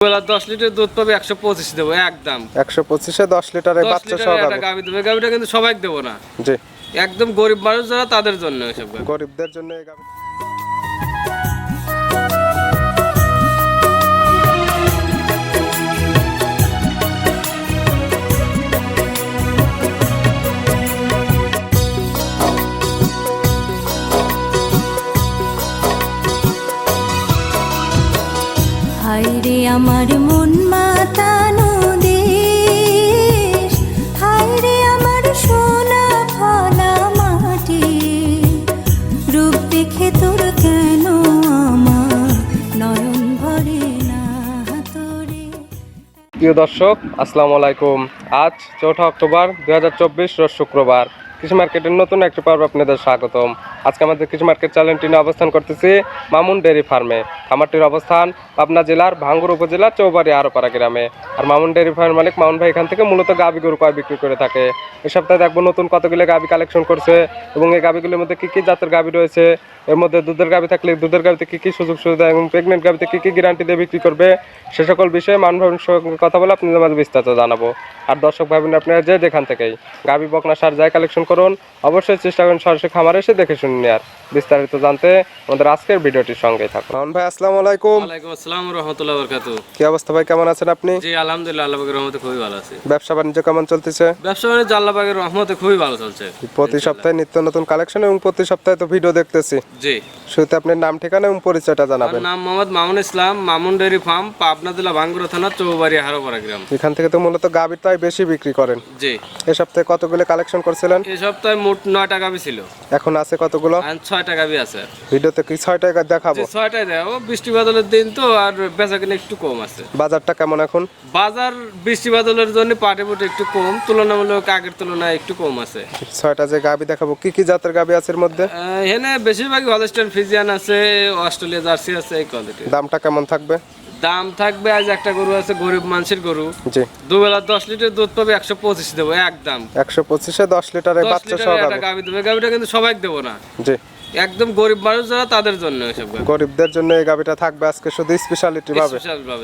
বেলা litre দুধ পাবে একশো পঁচিশ দেবো একদম। একশো পঁচিশে দশ লিটারের বাচ্চা সহ দেবে গাভিটা কিন্তু সবাইকে দেবো না। জি। একদম গরিব মানুষ যারা তাদের জন্য এসব। গরিবদের জন্য এই আমার মন মাতানো দেশ। হায়রে আমার সোনা ফলা মাটি। রূপ দেখে তোর কেন আমার নয়ন ভরে না তোরে প্রিয় দর্শক, আসসালামু আলাইকুম। আজ চৌঠা অক্টোবর দু হাজার চব্বিশ শুক্রবার। কৃষি মার্কেটের নতুন একটি পর্ব আপনাদের স্বাগতম। আজকে আমাদের কৃষি মার্কেট চ্যানেলটি নিয়ে অবস্থান করতেছি মামুন ডেয়ারি ফার্মে। খামারটির অবস্থান পাবনা জেলার ভাঙ্গুর উপজেলার চৌবাড়ি আরোপাড়া গ্রামে। আর মামুন ডেয়ারি ফার্মের মালিক মামুন ভাই এখান থেকে মূলত গাবি গরু কয় বিক্রি করে থাকে। এই সপ্তাহে দেখব নতুন কতগুলো গাবি কালেকশন করছে এবং এই গাবিগুলোর মধ্যে কী কী জাতের গাবি রয়েছে। এর মধ্যে দুধের গাবি থাকলে দুধের গাবিতে কী কী সুযোগ সুবিধা এবং প্রেগনেন্ট গাবিতে কী কী গ্যারান্টি দিয়ে বিক্রি করবে, সে সকল বিষয়ে মানভাবের সঙ্গে কথা বলে আপনাদের মাঝে বিস্তারিত জানাব। আর দর্শক ভাবেন আপনারা যে যেখান থেকেই গাবি বকনা সার যাই কালেকশন করুন। অবশ্যই চেষ্টা করুন সরাসরি খামারে এসে দেখে শুনে নেওয়ার বিস্তারিত জানতে আমাদের আজকের ভিডিওটির সঙ্গেই থাকুন। রহমান ভাই আসসালামু আলাইকুম। ওয়ালাইকুম আসসালাম রহমতুল্লাহ বরকাতু কি অবস্থা ভাই কেমন আছেন আপনি? জি আলহামদুলিল্লাহ আল্লাহ পাকের রহমতে খুবই ভালো আছে। ব্যবসা বাণিজ্য কেমন চলতেছে? ব্যবসা বাণিজ্য আল্লাহ পাকের রহমতে খুবই ভালো চলছে। প্রতি সপ্তাহে নিত্য নতুন কালেকশন এবং প্রতি সপ্তাহে তো ভিডিও দেখতেছি। জি। শুরুতে আপনার নাম ঠিকানা এবং পরিচয়টা আমার জানাবেন। নাম মোহাম্মদ মামুন ইসলাম মামুন ডেয়ারি ফার্ম পাবনা জেলা ভাঙ্গুরা থানা চৌবাড়ি হারোপাড়া গ্রাম। এখান থেকে তো মূলত গাবিটাই বেশি বিক্রি করেন। জি। এ সপ্তাহে কতগুলো কালেকশন করছিলেন? এই সপ্তাহে মোট নয় টাকা ছিল। এখন আছে কতগুলো? আর ছয় টাকা বি আছে। ভিডিওতে কি ছয় টাকা দেখাবো? যে ছয়টায় বৃষ্টি বাদলের দিন তো আর বেচা কিনা একটু কম আছে। বাজারটা কেমন এখন? বাজার বৃষ্টি বাদলের জন্য পাটে পুটে একটু কম তুলনামূলক আগের তুলনায় একটু কম আছে। ছয়টা যে গাবি দেখাবো কি কি জাতের গাবি আছে এর মধ্যে? এখানে বেশিরভাগই হলস্টাইন ফিজিয়ান আছে অস্ট্রেলিয়া জার্সি আছে এই কোয়ালিটি দামটা কেমন থাকবে? দাম থাকবে আজ একটা গরু আছে গরিব মানুষের গরু। জি। দুবেলা দশ লিটার দুধ পাবে একশো পঁচিশ দেবো একদম একশো পঁচিশে দশ লিটারের বাচ্চা সহ গাবি গাভি দেবে গাভিটা কিন্তু সবাই দেবো না। জি। একদম গরিব মানুষ যারা তাদের জন্য এসব গরিবদের জন্য এই গাবিটা থাকবে আজকে শুধু স্পেশালিটি ভাবে।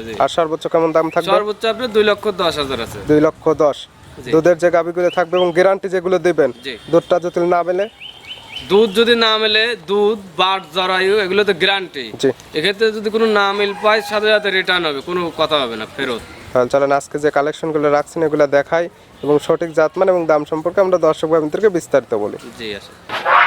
জি। আর সর্বোচ্চ কেমন দাম থাকবে? সর্বোচ্চ আপনি দুই লক্ষ দশ হাজার আছে। দুই লক্ষ দশ। দুধের যে গাবিগুলো থাকবে এবং গ্যারান্টি যেগুলো দিবেন দুধটা যদি না মেলে দুধ যদি না মেলে দুধ বাট জরায়ু এগুলো তো গ্যারান্টি এক্ষেত্রে যদি কোনো না মিল পায় সাথে সাথে রিটার্ন হবে কোনো কথা হবে না ফেরত। হ্যাঁ চলেন আজকে যে কালেকশনগুলো রাখছেন এগুলো দেখাই এবং সঠিক জাতমান এবং দাম সম্পর্কে আমরা দর্শক ভাবিদেরকে বিস্তারিত বলি। জি আছে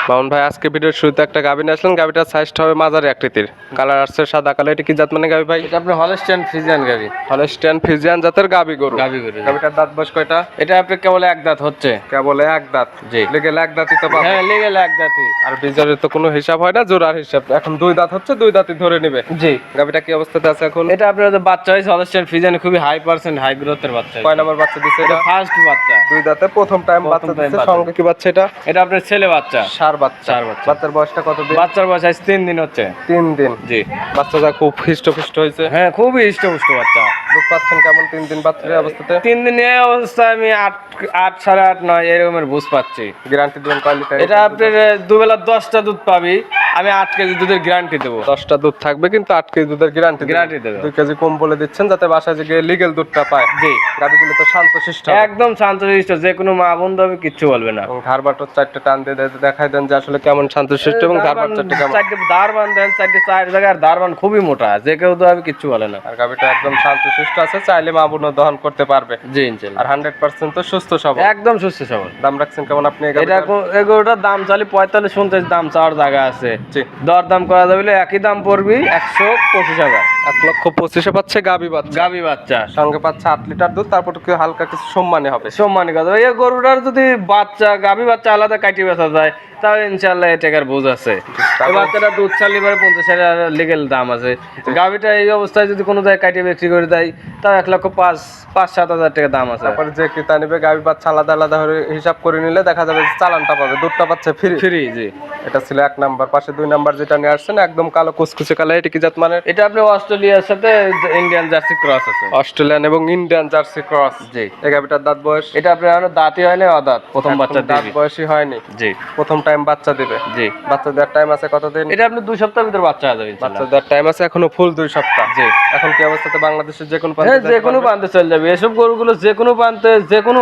মামুন ভাই আজকে ভিডিওর শুরুতে একটা গাবি নিয়ে আসলেন। গাবিটার সাইজটা হবে মাঝারি আকৃতির। কালার আসছে সাদা। কালার এটা কি জাত মানে গাবি ভাই? এটা আপনার হলস্টাইন ফিজিয়ান গাভি। হলস্টিয়ান ফিজিয়ান জাতের গাবি গরু। গাভি গরু গাবিটার দাঁত বয়স কয়টা? এটা আপনার কেবল এক দাঁত হচ্ছে। কেবল এক দাঁত। জি। লেগে এক দাঁতই তো পাবো। হ্যাঁ লেগেল এক দাঁতই। আর বিজয়ের তো কোনো হিসাব হয় না জোড়ার হিসাব। এখন দুই দাঁত হচ্ছে দুই দাঁতই ধরে নেবে। জি। গাবিটা কি অবস্থাতে আছে এখন? এটা আপনার যে বাচ্চা হয়েছে হলস্টাইন ফিজিয়ান খুবই হাই পার্সেন্ট হাই গ্রোথের বাচ্চা। কয় নাম্বার বাচ্চা দিছে এটা ফার্স্ট বাচ্চা। দুই দাঁতে প্রথম টাইম বাচ্চা বাচ্চা। সঙ্গে কি বাচ্চা এটা? এটা আপনার ছেলে বাচ্চা। সার বাচ্চা। বাচ্চার বয়সটা কত দিন? বাচ্চার বয়স আজ তিন দিন হচ্ছে। তিন দিন। জি। বাচ্চাটা খুব হৃষ্টপুষ্ট হয়েছে। হ্যাঁ খুবই হৃষ্টপুষ্ট বাচ্চা। দুধ পাচ্ছেন কেমন? তিন দিন বাচ্চার অবস্থাতে? তিন দিন অবস্থায় আমি আট আট সাড়ে আট নয় এরকমের বুঝ পাচ্ছি। গ্যারান্টি দিবেন কয় এটা আপনার দুবেলা দশটা দুধ পাবি আমি আট কেজি দুধের গ্যারান্টি দেবো। দশটা দুধ থাকবে কিন্তু আট কেজি দুধের গ্যারান্টি দেবে। দুই কেজি কম বলে দিচ্ছেন যাতে বাসায় যে গিয়ে লিগেল দুধটা পায়। জি। গাড়িগুলো তো শান্ত শিষ্ট একদম শান্তশিষ্ট যে কোনো মা বন্ধু আমি কিচ্ছু বলবে না। বাটর চারটে টান দিয়ে দেখাই দেন যে আসলে কেমন শান্ত শিষ্ট এবং ধারবান চারটে কেমন। চারটে দারবান দেন চারটে চার জায়গায় আর দারবান খুবই মোটা যে কেউ তো আমি কিচ্ছু বলে না। আর গাভিটা একদম শান্ত শিষ্ট আছে চাইলে মা বোন দহন করতে পারবে। জি ইনশাল্লাহ। আর হান্ড্রেড পার্সেন্ট তো সুস্থ সব একদম সুস্থ সব দাম রাখছেন কেমন আপনি এটা? এগুলোটার দাম চালি পঁয়তাল্লিশ উনত্রিশ দাম চাওয়ার জায়গা আছে। দর দাম করা যাবে একই দাম পড়বি একশো পঁচিশ হাজার। এক লক্ষ পঁচিশে পাচ্ছে গাভি বাচ্চা। গাবি বাচ্চা। সঙ্গে পাচ্ছে আট লিটার দুধ তারপর কি হালকা কিছু সম্মানে হবে। সম্মানিত কথা এই গরুটার যদি বাচ্চা আলাদা কাটি বেচা যায় তাহলে ইনশাল্লাহ এই টাকার বোঝ আছে। বাচ্চাটা দুধ ছাড়লে এবারে পঞ্চাশ হাজার লিগেল দাম আছে। এই অবস্থায় যদি কোনো জায়গায় কাটিয়ে বিক্রি করে দেয় এক লক্ষ পাঁচ পাঁচ সাত হাজার টাকা দাম আছে। তারপরে যে ক্রেতা নেবে গাভি বাচ্চা আলাদা আলাদা হিসাব করে নিলে দেখা যাবে চালানটা পাবে দুধটা পাচ্ছে ফ্রি ফ্রি জি। এটা ছিল এক নাম্বার। পাশে দুই নাম্বার যেটা নিয়ে আসছেন একদম কালো কুচকুচে কালো এটা কি জাত মানে এটা আপনি অস্ট্রেলিয়া অস্ট্রেলিয়ার সাথে ইন্ডিয়ান জার্সি ক্রস আছে। অস্ট্রেলিয়ান এবং ইন্ডিয়ান জার্সি ক্রস জি। এই গাভিটার দাঁত বয়স? এটা আপনার এখনও দাঁতই হয় না অদাঁত প্রথম বাচ্চা দাঁত বয়সই হয়নি। জি। প্রথম টাইম বাচ্চা দিবে। জি। বাচ্চা দেওয়ার টাইম আছে কতদিন? এটা আপনি দুই সপ্তাহের ভিতর বাচ্চা যাবে বাচ্চা দেওয়ার টাইম আছে এখনও ফুল দুই সপ্তাহ। জি। এখন কি অবস্থাতে বাংলাদেশের যে কোনো হ্যাঁ যে কোনো প্রান্তে চলে যাবে। এসব গরুগুলো যে কোনো প্রান্তে যে কোনো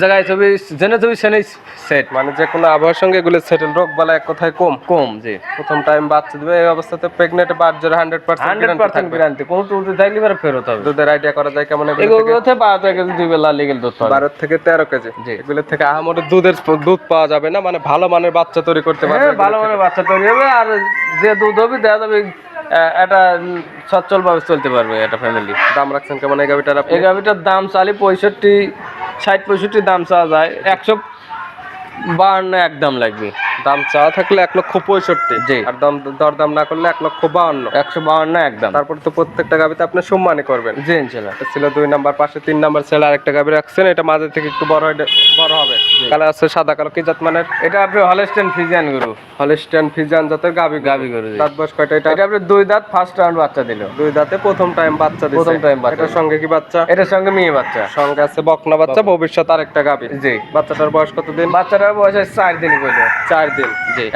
জায়গায় ছবি জেনে ছবি সেনেই সেট মানে যে কোনো আবহাওয়ার সঙ্গে এগুলো সেটেল রোগ বালা এক কথায় কম। কম জি। প্রথম টাইম বাচ্চা দিবে এই অবস্থাতে pregnant hundred hundred percent percent guarantee কোনো থাকলে ফেরত হবে। দুধের আইডিয়া করা যায় কেমন এগুলো থেকে? দুই বেলা লিগেল দুধ পাবে থেকে তেরো কেজি? এগুলো থেকে আহামরি দুধের দুধ পাওয়া যাবে না মানে ভালো মানের বাচ্চা তৈরি করতে পারবে হ্যাঁ ভালো মানে বাচ্চা তৈরি হবে আর যে দুধ হবে দেখা যাবে একটা সচ্ছল ভাবে চলতে পারবে একটা ফ্যামিলি দাম রাখছেন কেমন এই গাভিটার এই গাভিটার দাম চালি পঁয়ষট্টি ষাট পঁয়ষট্টি দাম চাওয়া যায় একশো বাহান্ন একদম লাগবে। দাম চাওয়া থাকলে এক লক্ষ পঁয়ষট্টি। জি। আর দাম দরদাম না করলে এক লক্ষ বাউন্ন একশো বাহান্ন একদম। তারপর তো প্রত্যেকটা গাভিতে আপনি সম্মানই করবেন। জি ইনশাল্লাহ। ছিল দুই নাম্বার পাশে তিন নাম্বার ছেলে আরেকটা গাভি রাখছেন এটা মাঝে থেকে একটু বড় হয় বড় হবে। কালার আছে সাদা কালো কি জাত মানের? এটা আপনি হলেস্টেন ফিজিয়ান গরু। হলিস্টান ফিজান জাতের গাভি গাভি গরু। দাঁত বয়স কয়টা এটা? এটা আপনি দুই দাঁত ফার্স্ট রাউন্ড বাচ্চা দিল। দুই দাঁতে প্রথম টাইম বাচ্চা দিছে। প্রথম time বাচ্চা এটার সঙ্গে কি বাচ্চা? এটার সঙ্গে মেয়ে বাচ্চা। সঙ্গে আছে বকনা বাচ্চা ভবিষ্যৎ আরেকটা গাবি। জি। বাচ্চাটার বয়স কতদিন? বাচ্চাটার বয়স চার দিন বলে চার দিন।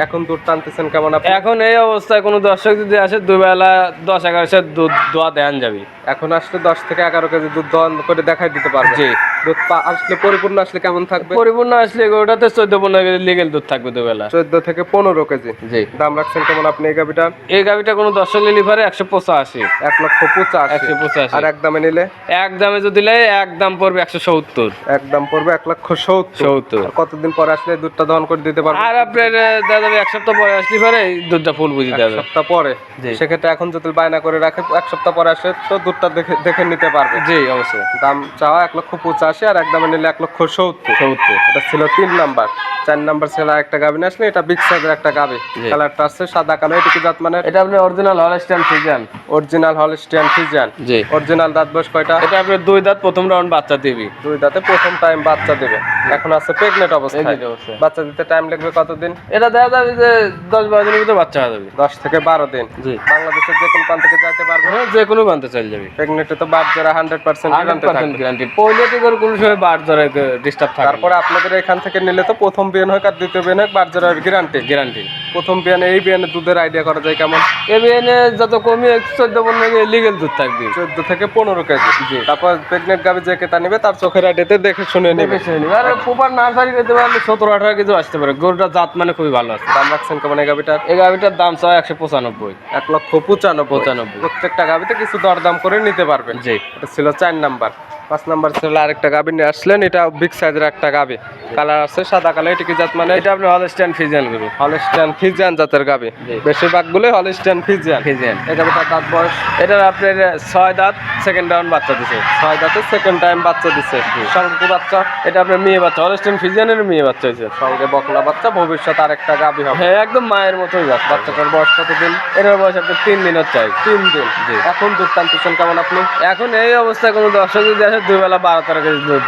এখন দুধ টানতেছেন কেমন আপনি? এখন এই অবস্থায় কোনো দর্শক যদি আসে দুবেলা দশ এগারো দুধ দোয়া দেন যাবে। এখন আসলে দশ থেকে এগারো কেজি দুধ দহন করে দেখাই দিতে পারবে। জি। দুধ পা- আসলে পরিপূর্ণ আসলে কেমন থাকবে? পরিপূর্ণ আসলে গরুটাতে চোদ্দ পনেরো কেজি লিগেল দুধ থাকবে দুই বেলা চোদ্দ থেকে পনেরো কেজি। জি। দাম রাখছেন কেমন আপনি এই গাভিটার এই গাভিটা কোনো দর্শক লিভারে একশো পঁচাশি। এক লক্ষ পঁচাশি। একশো পঁচাশি। আর এক দামে নিলে? এক দামে যদি নেয় এক দাম পড়বে একশো সত্তর। এক দাম পড়বে এক লক্ষ সত্তর। সত্তর। কতদিন পরে আসলে দুধটা দহন করে দিতে পারবে? আর আপনার দেখা যাবে এক সপ্তাহ পরে আসলে পরে দুধটা ফুল বুঝে যাবে। সপ্তাহ পরে। সেক্ষেত্রে এখন যদি বায়না করে রাখে এক সপ্তাহ পরে আসে তো দুধটা দেখে দেখে নিতে পারবে। জি অবশ্যই। দাম চাওয়া এক লক্ষ পঁচাশি আর এক দামে নিলে এক লক্ষ সত্তর। সত্তর। এটা ছিল তিন নাম্বার। চার নাম্বার ছিল একটা গাভি নিয়ে আসলে এটা বিগ সাইজের একটা জি। কালারটা আছে সাদা কালো এটা কি জাত মানে এটা আপনি original Holstein Friesian original Holstein Friesian জি। অরিজিনাল দাঁত বয়স কয়টা? এটা আপনি দুই দাঁত প্রথম রাউন্ড বাচ্চা দিবি। দুই দাঁতে প্রথম টাইম বাচ্চা দেবে। এখন আছে প্রেগনেন্ট অবস্থায়। বাচ্চা দিতে টাইম লাগবে কতদিন? এটা দেখা যাবে যে দশ বারো দিনের ভিতরে বাচ্চা হয়ে যাবে। দশ থেকে বারো দিন। জি। বাংলাদেশের যে কোনো প্রান্ত থেকে যাইতে পারবে? হ্যাঁ যে কোনো প্রান্তে চলে যাবে। প্রেগনেন্টে তো বাদ যারা hundred percent hundred percent guarantee পয়লে থেকে কোনো সময় বার ধরে ডিস্টার্ব থাকে তারপরে আপনাদের এখান থেকে নিলে তো প্রথম বিয়ান হোক আর দ্বিতীয় বিয়ান হোক বাদ যারা গ্যারান্টি গ্যারান্টি প্রথম বিয়ানে এই বিয়ানে দুধের আইডিয়া করা যায় কেমন? এবিএনে যত কমিয়ে চোদ্দ পনেরো লিগেল দুধ থাকবে। চোদ্দ থেকে পনেরো কেজি। তারপর প্রেগনেন্ট গাভি যে কেতা নিবে তার চোখের আইডিয়াতে দেখে শুনে নেবে। আর প্রপার নার্সারি করতে পারলে সতেরো আঠারো কেজি আসতে পারে। গরুটার জাত মানে খুবই ভালো আছে। দাম রাখছেন কেমন এই গাভিটার? এই গাভিটার দাম পঁচানব্বই। এক লক্ষ পঁচানব্বই। পঁচানব্বই। প্রত্যেকটা গাভিতে কিছু দরদাম করে নিতে পারবেন। জি। এটা ছিল চার নাম্বার। পাঁচ নাম্বার ছিল আরেকটা গাভি নিয়ে আসলেন এটা বিগ সাইজের একটা গাভি কালার আছে সাদা কালার এটা কি জাত মানে? এটা আপনি হলস্টাইন ফিজিয়ান গরু। হলিস্টিয়ান ফিজিয়ান জাতের জি। বেশিরভাগ গুলোই হলিস্টিয়ান ফিজিয়ান ফিজিয়ান এটা গাভিটার দাঁত বয়স। এটার আপনার ছয় দাঁত সেকেন্ড রাউন্ড বাচ্চা দিছে। ছয় দাঁতে সেকেন্ড টাইম বাচ্চা দিছে। সঙ্গে বাচ্চা। এটা আপনার মেয়ে বাচ্চা হলস্টাইন ফিজিয়ানের মেয়ে বাচ্চা হয়েছে। সঙ্গে বকলা বাচ্চা ভবিষ্যৎ আরেকটা গাভি হবে। হ্যাঁ একদম মায়ের মতোই বাচ্চা। বাচ্চাটার বয়স কতদিন? এটার বয়স আপনার তিন দিনের চাই। তিন দিন। এখন দুধ টানতেছেন কেমন আপনি? এখন এই অবস্থায় কোনো দর্শক যদি আসে দুই বেলা বারো তেরো কেজি দুধ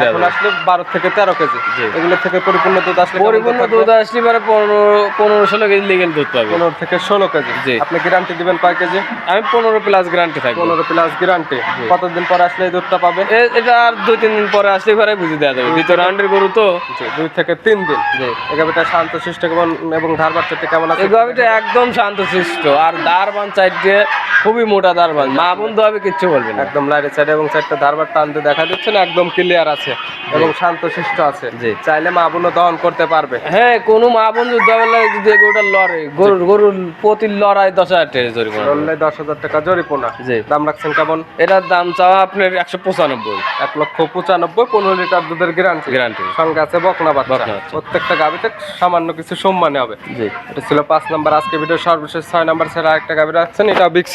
এখন হবে আসলে বারো থেকে তেরো কেজি। এগুলো থেকে পরিপূর্ণ দুধ আসলে পরিপূর্ণ দুধ আসলে পরে পনেরো পনেরো ষোলো কেজি লিগেল দুধ পাবে। পনেরো থেকে ষোলো কেজি। জি। আপনি গ্যারান্টি দিবেন কয় কেজি? আমি পনেরো প্লাস গ্যারান্টি থাকব। পনেরো প্লাস গ্যারান্টি কতদিন পরে আসলে এই দুধটা পাবে এটা আর দুই তিন দিন পরে আসলে পরে বুঝে দেওয়া যাবে। দ্বিতীয় রাউন্ডের গরু তো। দুই থেকে তিন দিন। জি। গাভিটা শান্ত শিষ্ট কেমন এবং ধার বাচ্চাটি কেমন আছে? এই গাভিটা একদম শান্তশিষ্ট আর দারবান সাইড দিয়ে খুবই মোটা দারবান মা বন্ধু হবে কিচ্ছু বলবে না। একদম লাইটে সাইডে এবং চারটা ধারবার টানতে দেখা যাচ্ছে না একদম ক্লিয়ার আছে এবং শান্ত শিষ্ট আছে। জি। চাইলে মা বোনও দহন করতে পারবে। হ্যাঁ কোনো মা বন্ধু দেওয়ালে যদি গরুটা লড়ে। গরুর গরুর প্রতি লড়াই দশ হাজার টাকা জরিমানা। ধরলে দশ হাজার টাকা জরিপনা জি। দাম রাখছেন কেমন? এটার দাম চাওয়া আপনার একশো পঁচানব্বই। এক লক্ষ পঁচানব্বই পনেরো লিটার দুধের গ্যারান্টি গ্যারান্টি সঙ্গে আছে বকনা বাচ্চা। প্রত্যেকটা গাভিতে সামান্য কিছু সম্মানে হবে। জি। এটা ছিল পাঁচ নাম্বার আজকে ভিডিও সর্বশেষ ছয় নাম্বার ছাড়া আরেকটা গাভি রাখছেন। এটা বিগ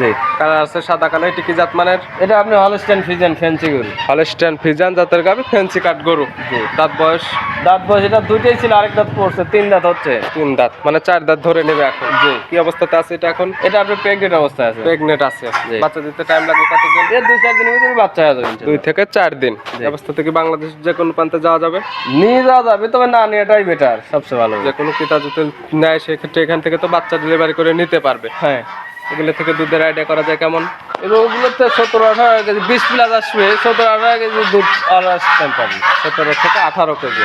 জি। কালার আছে সাদা এটি কি জাত মানের? এটা আপনি হলস্টেন ফিজেন ফ্যান্সি গরু। হলস্টাইন ফিজান জাতের গাভি ফ্যান্সি কাট গরু। জি। দাঁত বয়স? দাঁত বয়স এটা দুইটাই ছিল আরেক দাঁত পড়ছে তিন দাঁত হচ্ছে। তিন দাঁত মানে চার দাঁত ধরে নেবে এখন। জি। কি অবস্থাতে আছে এটা এখন? এটা প্রেগনেন্ট অবস্থায় আছে। প্রেগনেন্ট আছে। বাচ্চা দিতে টাইম লাগবে কতদিন? এর দুই চার দিনের ভিতরে বাচ্চা হয়ে যাবে। দুই থেকে চার দিন। অবস্থা থেকে বাংলাদেশ যে কোনো প্রান্তে যাওয়া যাবে? নিয়ে যাওয়া যাবে তবে না নেওয়াটাই বেটার সবচেয়ে ভালো। যে কোনো ক্রেতা যদি নেয় সেক্ষেত্রে এখান থেকে তো বাচ্চা ডেলিভারি করে নিতে পারবে। হ্যাঁ। এগুলো থেকে দুধের আইডিয়া করা যায় কেমন? এবং ওগুলোতে সতেরো আঠারো কেজি বিশ প্লাস আসবে সতেরো আঠারো কেজি দুধ আর আসতে পারবে সতেরো থেকে আঠারো কেজি।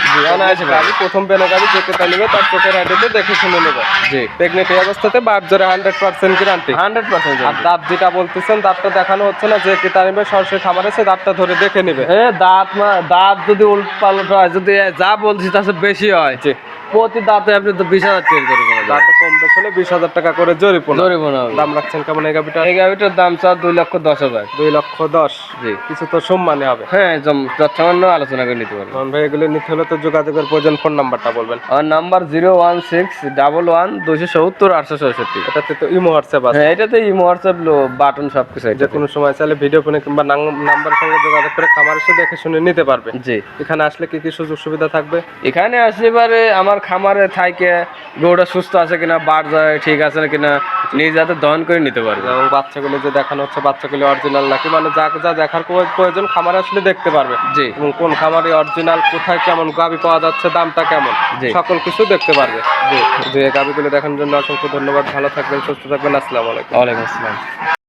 গাড়ি প্রথম বেনা গাড়ি যে কেতা নেবে তার চোখের আইডিয়াতে দেখে শুনে নেবে। জি। প্রেগনেন্ট এই অবস্থাতে বার জোরে hundred percent guarantee hundred percent আর দাঁত যেটা বলতেছেন দাঁতটা দেখানো হচ্ছে না যে কেতা নেবে সরাসরি খামারে সে দাঁতটা ধরে দেখে নেবে। হ্যাঁ দাঁত দাঁত যদি উল্ট পাল্ট হয় যদি যা বলছি তার বেশি হয়। জি। প্রতি দাঁতে আপনি তো বিশ হাজার করে কোনো দাঁত কম বেশি হলে বিশ হাজার টাকা করে জরিপনা জরিমানা দাম রাখছেন কেমন এই গাভিটা এই গাড়িটার দাম স্যার দুই লক্ষ দশ হাজার। দুই লক্ষ দশ। জি। কিছু তো সম্মানে হবে। হ্যাঁ যৎসামান্য আলোচনা করে নিতে পারবেন। ভাই এগুলো নিতে হলে তো যোগাযোগের প্রয়োজন ফোন নাম্বারটা বলবেন। আমার number zero one six double one দুশো সত্তর আটশো চৌষট্টি এটাতে তো ইমো হোয়াটসঅ্যাপ আছে। হ্যাঁ এটাতে ইমো হোয়াটসঅ্যাপ বাটন সব কিছু যে কোনো সময় চাইলে ভিডিও ফোনে কিংবা নাম্বার সঙ্গে যোগাযোগ করে খামার এসে দেখে শুনে নিতে পারবে। জি। এখানে আসলে কি কি সুযোগ সুবিধা থাকবে? এখানে আসলে এবারে আমার খামারে থাইকে গরুটা সুস্থ আছে কিনা বার যায় ঠিক আছে না কিনা নিজে যাতে দহন করে নিতে পারবে। এবং বাচ্চাগুলো যে দেখানো হচ্ছে বাচ্চাগুলো অরিজিনাল নাকি? মানে যা যা দেখার প্রয়োজন খামারে আসলে দেখতে পারবে। জি। এবং কোন খামারে অরিজিনাল কোথায় কেমন গাবি পাওয়া যাচ্ছে দামটা কেমন? জি। সকল কিছু দেখতে পারবে। যে গাবিগুলো দেখানোর জন্য অসংখ্য ধন্যবাদ। ভালো থাকবেন সুস্থ থাকবেন। আসসালামু আলাইকুম। ওয়ালাইকুম আসসালাম।